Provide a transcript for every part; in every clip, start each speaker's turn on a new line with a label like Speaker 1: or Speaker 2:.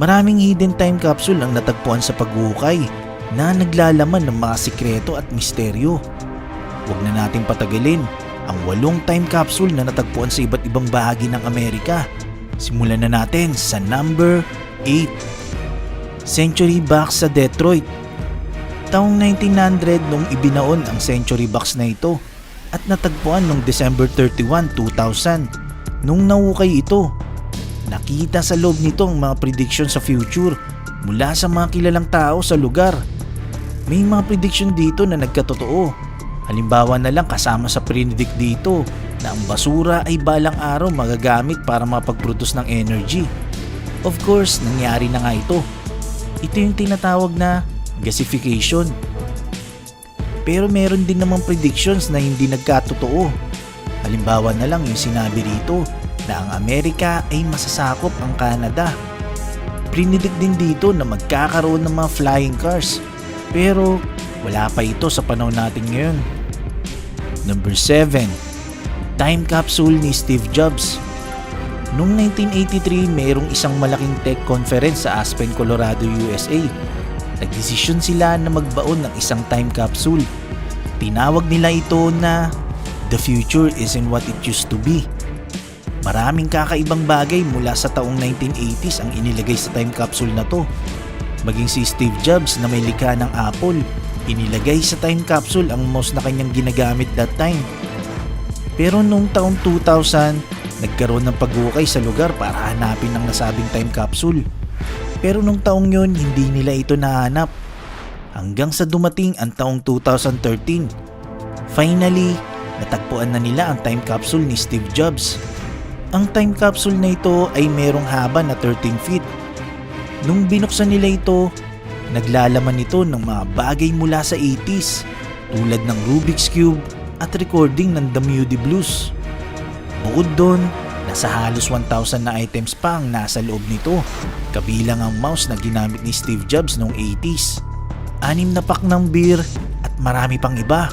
Speaker 1: Maraming hidden time capsule ang natagpuan sa paghuhukay na naglalaman ng mga sikreto at misteryo. Huwag na nating patagalin ang walong time capsule na natagpuan sa iba't ibang bahagi ng Amerika. Simulan na natin sa number 8. Century Box sa Detroit. Taong 1900 nung ibinaon ang Century Box na ito at natagpuan noong December 31, 2000. Nung nahukay ito, nakita sa loob nito ang mga prediction sa future mula sa mga kilalang tao sa lugar. May mga prediction dito na nagkatotoo. Halimbawa na lang kasama sa predict dito na ang basura ay balang araw magagamit para mapag-produce ng energy. Of course, nangyari na nga ito. Ito yung tinatawag na gasification. Pero meron din namang predictions na hindi nagkatotoo. Halimbawa na lang yung sinabi rito na ang Amerika ay masasakop ang Canada. Prinidik din dito na magkakaroon ng mga flying cars. Pero wala pa ito sa panahon natin ngayon. Number 7. Time capsule ni Steve Jobs. Noong 1983, mayroong isang malaking tech conference sa Aspen, Colorado, USA. Nagdesisyon sila na magbaon ng isang time capsule. Tinawag nila ito na The Future Isn't What It Used to Be. Maraming kakaibang bagay mula sa taong 1980s ang inilagay sa time capsule na to. Maging si Steve Jobs na may likha ng Apple, inilagay sa time capsule ang mouse na kanyang ginagamit that time. Pero noong taong 2000, nagkaroon ng paghukay sa lugar para hanapin ang nasabing time capsule. Pero nung taong yon hindi nila ito nahanap. Hanggang sa dumating ang taong 2013. Finally, natagpuan na nila ang time capsule ni Steve Jobs. Ang time capsule na ito ay merong haba na 13 feet. Nung binuksan nila ito, naglalaman ito ng mga bagay mula sa 80s tulad ng Rubik's Cube at recording ng The Moody Blues. Bukod doon, nasa halos 1,000 na items pa ang nasa loob nito, kabilang ang mouse na ginamit ni Steve Jobs noong 80s, anim na pack ng beer at marami pang iba.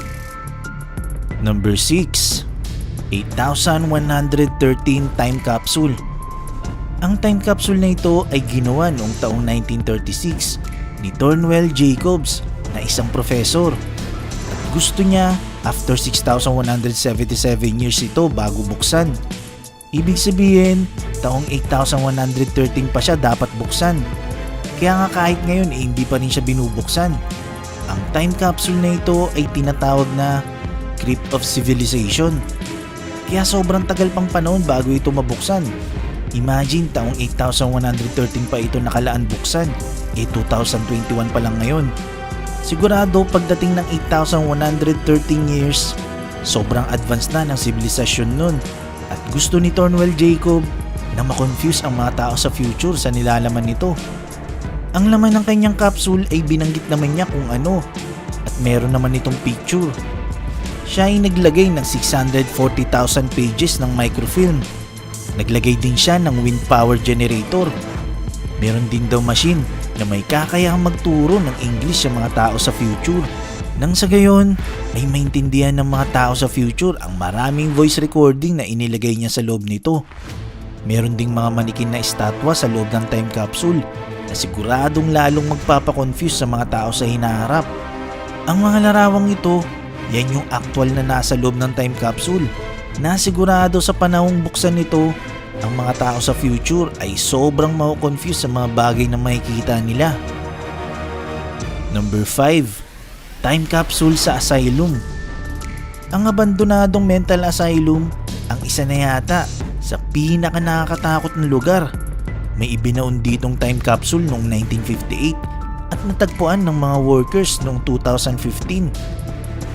Speaker 1: Number 6. 8,113 time capsule. Ang time capsule na ito ay ginawa noong taong 1936 ni Thornwell Jacobs na isang professor. At gusto niya after 6,177 years ito bago buksan. Ibig sabihin, taong 8,113 pa siya dapat buksan. Kaya nga kahit ngayon eh, hindi pa rin siya binubuksan. Ang time capsule na ito ay tinatawag na Crypt of Civilization. Kaya sobrang tagal pang panahon bago ito mabuksan. Imagine taong 8,113 pa ito nakalaan buksan. Eh 2021 pa lang ngayon. Sigurado pagdating ng 8,113 years, sobrang advanced na ng sibilisasyon nun. At gusto ni Thornwell Jacob na makonfuse ang mga tao sa future sa nilalaman nito. Ang laman ng kanyang capsule ay binanggit naman niya kung ano at meron naman itong picture. Siya ay naglagay ng 640,000 pages ng microfilm. Naglagay din siya ng wind power generator. Meron din daw machine na may kakayahang magturo ng English sa mga tao sa future. Nang sa gayon, ay maintindihan ng mga tao sa future ang maraming voice recording na inilagay niya sa loob nito. Meron ding mga manikin na estatwa sa loob ng time capsule na siguradong lalong magpapakonfuse sa mga tao sa hinaharap. Ang mga larawang ito, yan yung actual na nasa loob ng time capsule na sigurado sa panahong buksan nito, ang mga tao sa future ay sobrang mako-confuse sa mga bagay na makikita nila. Number 5. Time capsule sa asylum. Ang abandonadong mental asylum ang isa na yata sa pinaka nakakatakot na lugar. May ibinaon ditong time capsule noong 1958 at natagpuan ng mga workers noong 2015.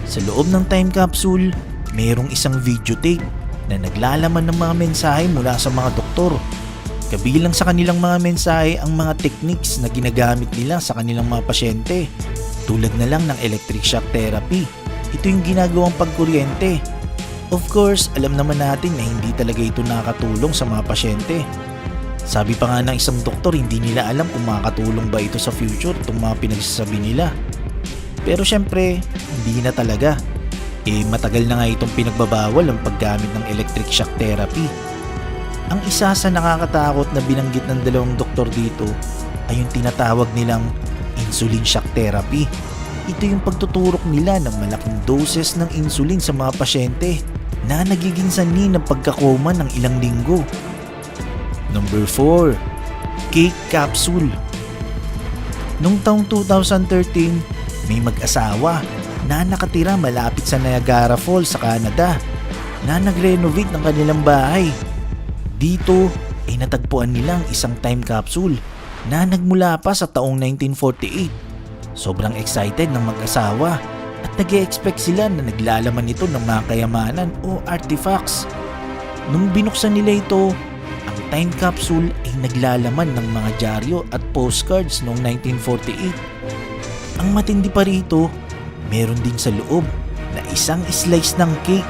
Speaker 1: Sa loob ng time capsule, mayroong isang videotape na naglalaman ng mga mensahe mula sa mga doktor. Kabilang sa kanilang mga mensahe ang mga techniques na ginagamit nila sa kanilang mga pasyente tulad na lang ng electric shock therapy. Ito yung ginagawang pagkuryente. Of course, alam naman natin na hindi talaga ito nakakatulong sa mga pasyente. Sabi pa nga ng isang doktor, hindi nila alam kung makakatulong ba ito sa future itong mga pinagsasabi nila. Pero syempre, hindi na talaga. Eh matagal na nga itong pinagbabawal ang paggamit ng electric shock therapy. Ang isa sa nakakatakot na binanggit ng dalawang doktor dito ay yung tinatawag nilang insulin shock therapy. Ito yung pagtuturok nila ng malaking doses ng insulin sa mga pasyente na nagiging sanhi ng pagkakoma ng ilang linggo. Number 4. Cake Capsule Noong taong 2013, may mag-asawa na nakatira malapit sa Niagara Falls sa Canada na nag-renovate ng kanilang bahay. Dito ay natagpuan nilang isang time capsule na nagmula pa sa taong 1948. Sobrang excited ng mag-asawa at nag expect sila na naglalaman ito ng mga kayamanan o artifacts. Nung binuksan nila ito, ang time capsule ay naglalaman ng mga dyaryo at postcards noong 1948. Ang matindi pa rito, meron din sa loob na isang slice ng cake.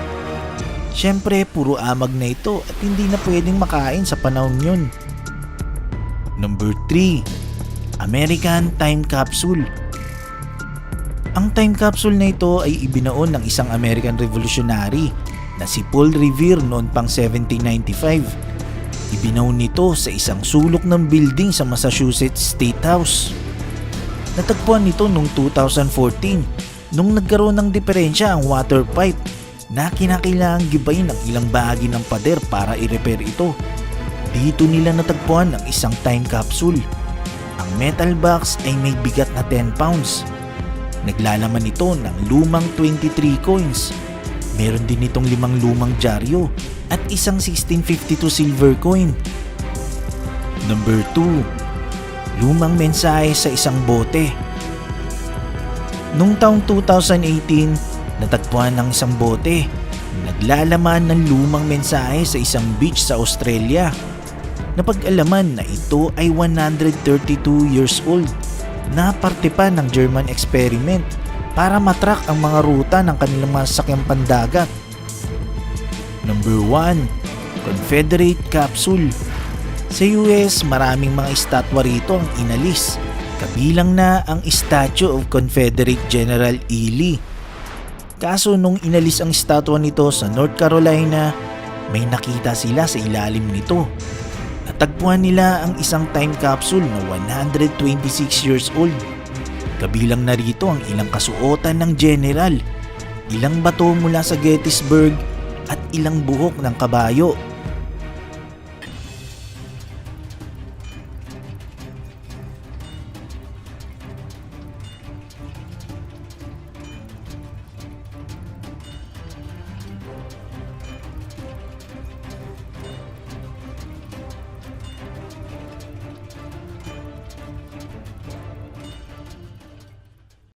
Speaker 1: Siyempre, puro amag na ito at hindi na pwedeng makain sa panahon yun. Number 3. American Time Capsule Ang time capsule na ito ay ibinaon ng isang American revolutionary na si Paul Revere noon pang 1795. Ibinaon nito sa isang sulok ng building sa Massachusetts State House. Natagpuan nito noong 2014 nung nagkaroon ng diferensya ang water pipe na kinakailangang gibayin ng ilang bahagi ng pader para i-repair ito. Dito nila natagpuan ang isang time capsule. Ang metal box ay may bigat na 10 pounds. Naglalaman ito ng lumang 23 coins. Meron din itong limang lumang dyaryo at isang 1652 silver coin. Number 2. Lumang mensahe sa isang bote. Noong taong 2018, natagpuan ng isang bote. Naglalaman ng lumang mensahe sa isang beach sa Australia. Napag-alaman na ito ay 132 years old na parte pa ng German experiment para matrack ang mga ruta ng kanilang mga sakyang pandagat. Number 1. Confederate Capsule Sa US, maraming mga estatwa rito ang inalis. Kabilang na ang Statue of Confederate General E. Lee. Kaso nung inalis ang estatwa nito sa North Carolina, may nakita sila sa ilalim nito. Natagpuan nila ang isang time capsule na 126 years old. Kabilang na rito ang ilang kasuotan ng general, ilang bato mula sa Gettysburg at ilang buhok ng kabayo.